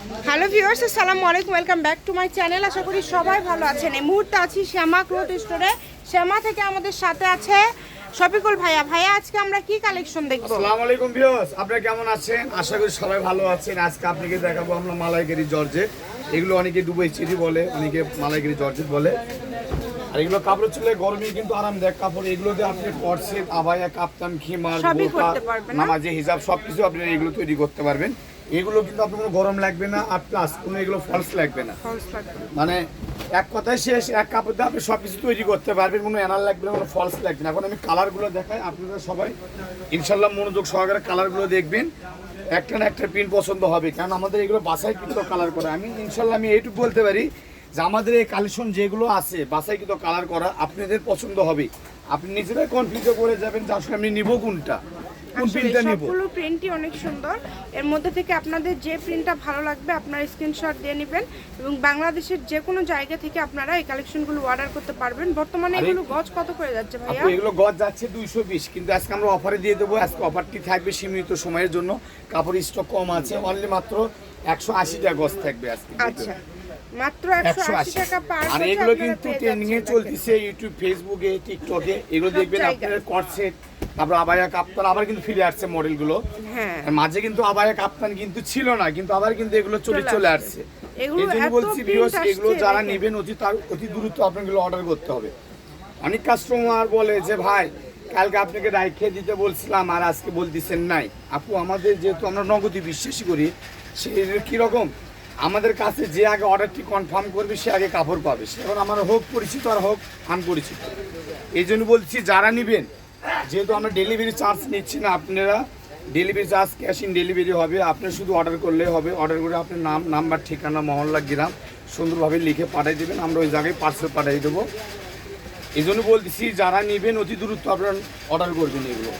Hello viewers আসসালামু আলাইকুম welcome back to my channel আশা করি সবাই ভালো আছেন। এই মুহূর্তে আছি শ্যামা ক্লোথ স্টোরে শ্যামা থেকে আমাদের সাথে আছে শফিকুল ভাইয়া। ভাইয়া আজকে আমরা কি কালেকশন দেখব? আসসালামু আলাইকুম ভিউয়ার্স আপনারা কেমন আছেন? আশা করি সবাই ভালো আছেন। আজকে আপনাকে দেখাবো আমরা মালাইকারি জর্জেট। এগুলো অনেকে দুবাই চিঠি বলে অনেকে মালাইকারি জর্জেট বলে। আর এগুলো কাপড় চুলে গরমে কিন্তু আরামদায়ক কাপড়। এগুলো দিয়ে আপনি কটসেট আবায়া কাপ্তান খিমার সবই বোরকা করতে পারবেন, নামাজে হিসাব সবকিছু আপনি এগুলো তৈরি করতে পারবেন। এগুলো কিন্তু আপনার কোনো গরম লাগবে না আর প্লাস কোনো এগুলো ফলস লাগবে না। মানে এক কথায় শেষ এক কাপড় দিয়ে আপনি সব কিছু তৈরি করতে পারবেন কোনো এনার লাগবে না কোনো ফলস লাগবে না। এখন আমি কালারগুলো দেখাই আপনারা সবাই ইনশাল্লাহ মনোযোগ সহকারে কালারগুলো দেখবেন। একটা না একটা প্রিন্ট পছন্দ হবে কারণ আমাদের এগুলো বাসায় কিন্তু কালার করা। আমি ইনশাল্লাহ আমি এইটুকু বলতে পারি যে আমাদের এই কালেকশন যেগুলো আছে বাসায় কিন্তু কালার করা আপনাদের পছন্দ হবে। আপনি নিজেরাই কনফিউজ করে যাবেন যে আসলে আমি নিব কোনটা। কোন প্রিন্টটা নিব? সবগুলো প্রিন্টই অনেক সুন্দর। এর মধ্যে থেকে আপনাদের যে প্রিন্টটা ভালো লাগবে আপনারা স্ক্রিনশট দিয়ে নেবেন এবং বাংলাদেশের যে কোনো জায়গা থেকে আপনারা এই কালেকশনগুলো অর্ডার করতে পারবেন। বর্তমানে এগুলো গজ কত করে যাচ্ছে ভাইয়া? এগুলো গজ যাচ্ছে দুইশো বিশ কিন্তু আজকে আমরা অফারে দিয়ে দেবো। আজকে অফারটি থাকবে সীমিত সময়ের জন্য। কাপড় স্টক কম আছে অনলি মাত্র একশো আশি টাকা গজ থাকবে আজকে আচ্ছা মাত্র একশো একশো আশি। আশি টাকা পার আর এগুলো কিন্তু ট্রেন্ডিং এ চলতেছে ইউটিউব ফেসবুকে টিকটকে এগুলো দেখবেন। আপনার কটসেট তারপর আবায়া কাপ্তান আবার কিন্তু ফিরে আসছে মডেলগুলো। হ্যাঁ। মাঝে কিন্তু আবায়া কাপ্তান কিন্তু ছিল না কিন্তু আবার কিন্তু এগুলো চলে চলে আসছে। এই জন্য বলছি আসছে, এগুলো যারা নেবেন অতি তার অতি দ্রুত আপনাগুলো অর্ডার করতে হবে। অনেক কাস্টমার বলে যে ভাই কালকে আপনাকে রাইখে দিতে বলছিলাম আর আজকে বলতেছেন নাই। আপু আমাদের যেহেতু আমরা নগদী বিশ্বাসী করি সেই কীরকম আমাদের কাছে যে আগে অর্ডারটি কনফার্ম করবে সে আগে কাপড় পাবে। সে এখন আমার হোক পরিচিত আর হোক আনপরিচিত এই জন্য বলছি যারা নেবেন যেহেতু আমরা ডেলিভারি চার্জ নিচ্ছি না আপনারা delivery charge cash in delivery হবে, আপনি শুধু অর্ডার করলেই হবে অর্ডার করে আপনার নাম নাম্বার ঠিকানা, মহল্লা, গ্রাম সুন্দরভাবে লিখে পাঠিয়ে দেবেন, আমরা ওই জায়গায় পার্সেল পাঠিয়ে দেবো। এই জন্য বলতেছি, যারা নেবেন অতি দূরত্ব আপনার অর্ডার করবেন এগুলো।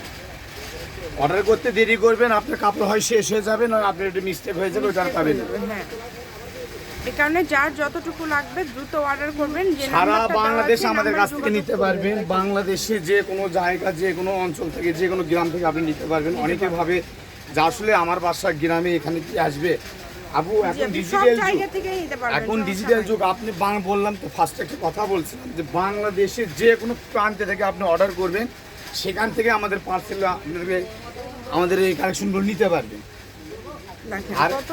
অর্ডার করতে দেরি করবেন, আপনার কাপড় হয় শেষ হয়ে যাবে, নয় আপনার একটু মিস্টেক হয়ে যাবে ওটা পাবেন হ্যাঁ কারণে যার যতটুকু লাগবে দ্রুত অর্ডার করবেন। সারা বাংলাদেশ আমাদের কাছ থেকে নিতে পারবেন। বাংলাদেশে যে কোনো জায়গা যে কোনো অঞ্চল থেকে যে কোনো গ্রাম থেকে আপনি নিতে পারবেন। অনেকে ভাবে যে আসলে আমার বাসা গ্রামে এখানে কি আসবে? আপু এখন ডিজিটাল যুগ। এখন ডিজিটাল যুগ। আপনি বললাম তো ফার্স্ট একটা কথা বলছিলাম যে বাংলাদেশের যে কোনো প্রান্তে থেকে আপনি অর্ডার করবেন সেখান থেকে আমাদের পার্সেল আপনাকে আমাদের এই কালেকশনগুলো নিতে পারবেন। আর কত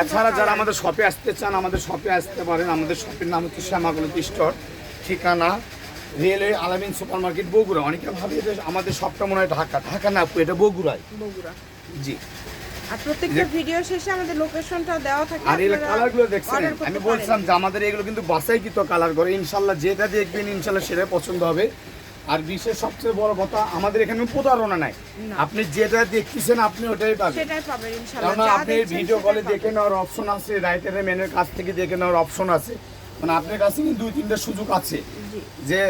এছাড়া যারা আমাদের শপে আসতে চান আমাদের শপে আসতে পারেন। আমাদের শপের নাম হচ্ছে শ্যামাগুলতি স্টোর ঠিকানা railway Alamin super market Bogura. অনেকে ভাবে যে আমাদের শপটা মনে হয় ঢাকা। ঢাকা না এটা বগুড়ায়। বগুড়া। জি। আর প্রত্যেকটা ভিডিও শেষে আমাদের লোকেশনটা দেওয়া থাকে আর এই কালারগুলো দেখছেন? আমি বলছিলাম যে আমাদের এগুলো কিন্তু বাসাই কিন্তু কালার করে। ইনশাল্লাহ যেটা দেখবেন ইনশাল্লাহ সেটাই পছন্দ হবে। আর বিশ্বের সবচেয়ে বড় কথা আমাদের এখানে প্রতারণা নাই। আপনি যেটা দেখতেছেন আপনি ওটাই পাবেন। আপনি ভিডিও কলে। দেখে নেওয়ার অপশন আছে রাইটারের ম্যানের কাছ থেকে দেখে নেওয়ার অপশন আছে। মানে আপনার কাছে কিন্তু দুই তিনটা সুযোগ আছে। যে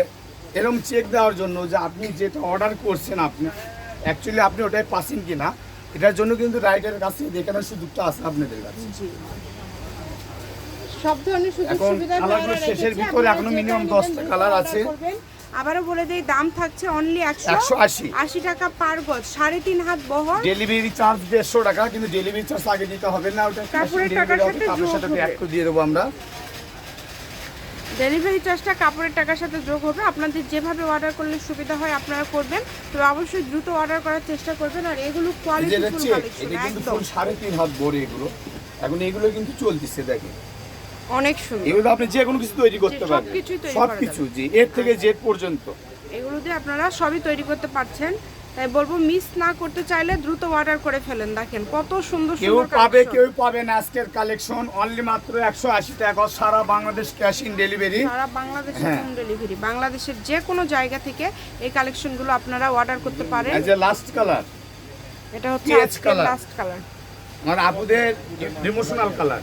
এরকম চেক দেওয়ার জন্য যে আপনি যেটা অর্ডার করছেন আপনি অ্যাকচুয়ালি আপনি ওটাই পাচ্ছেন কি না এটার জন্য কিন্তু রাইটারের কাছ থেকে দেখে নেওয়ার সুযোগটা আছে আপনাদের কাছে। সব ধরনের সুযোগ এখন সুবিধা শেষের ভিতরে এখনও মিনিমাম minimum নেবেন 10টা দ্রুত কালার আছে। আবারও বলে দেই দাম থাকছে অনলি একশো 180 আশি। টাকা পার গজ সাড়ে তিন হাত বহর। ডেলিভারি চার্জ দেড়শো টাকা কিন্তু ডেলিভারি চার্জ আগে দিতে হবে না ওটা কাপড়ের টাকার সাথে যোগ দিয়ে দেবো আমরা। ডেলিভারি চার্জটা কাপড়ের টাকার সাথে যোগ হবে। আপনাদের যেভাবে অর্ডার করলে সুবিধা হয় আপনারা করবেন। তো অবশ্যই দ্রুত অর্ডার করার চেষ্টা করবেন আর এগুলো কোয়ালিটি ফুল কালেকশন একদম। সাড়ে তিন হাত বড় এগুলো। এখন এগুলো কিন্তু চলতেছে দেখেন। অনেক সুন্দর। এগুলো আপনি যে কোনো কিছু তৈরি করতে যে পারবেন। সবকিছুই তৈরি সব করা জি এর থেকে জেড পর্যন্ত। এগুলো দিয়ে আপনারা সবই তৈরি করতে পারছেন। তাই বলব মিস না করতে চাইলে দ্রুত অর্ডার করে ফেলেন। দেখেন কত সুন্দর কেউ পাবে কেউ পাবে না আজকের কালেকশন অনলি মাত্র একশো আশি টাকা। সারা বাংলাদেশ ক্যাশ ইন ডেলিভারি সারা বাংলাদেশের হ্যাঁ। হোম ডেলিভারি বাংলাদেশের যে কোনো জায়গা থেকে এই কালেকশনগুলো আপনারা অর্ডার করতে পারেন। এজ এ লাস্ট কালার এটা হচ্ছে লাস্ট কালার আমার আপুদের ইমোশনাল কালার